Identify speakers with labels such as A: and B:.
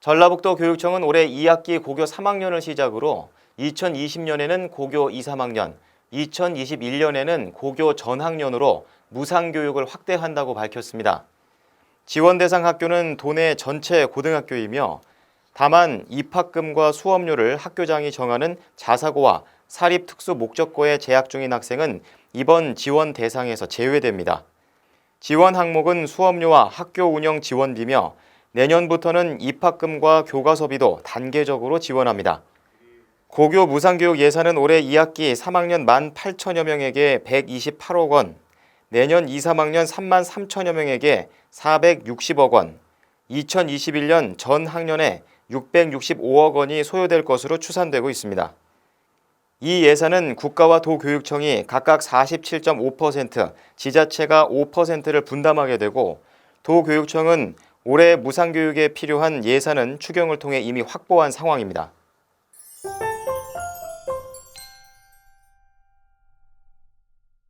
A: 전라북도 교육청은 올해 2학기 고교 3학년을 시작으로 2020년에는 고교 2, 3학년, 2021년에는 고교 전학년으로 무상교육을 확대한다고 밝혔습니다. 지원 대상 학교는 도내 전체 고등학교이며 다만 입학금과 수업료를 학교장이 정하는 자사고와 사립 특수 목적고에 재학 중인 학생은 이번 지원 대상에서 제외됩니다. 지원 항목은 수업료와 학교 운영 지원비며 내년부터는 입학금과 교과서비도 단계적으로 지원합니다. 고교 무상교육 예산은 올해 2학기 3학년 1만 8천여 명에게 128억 원, 내년 2, 3학년 3만 3천여 명에게 460억 원, 2021년 전 학년에 665억 원이 소요될 것으로 추산되고 있습니다. 이 예산은 국가와 도교육청이 각각 47.5%, 지자체가 5%를 분담하게 되고 도교육청은 올해 무상교육에 필요한 예산은 추경을 통해 이미 확보한 상황입니다.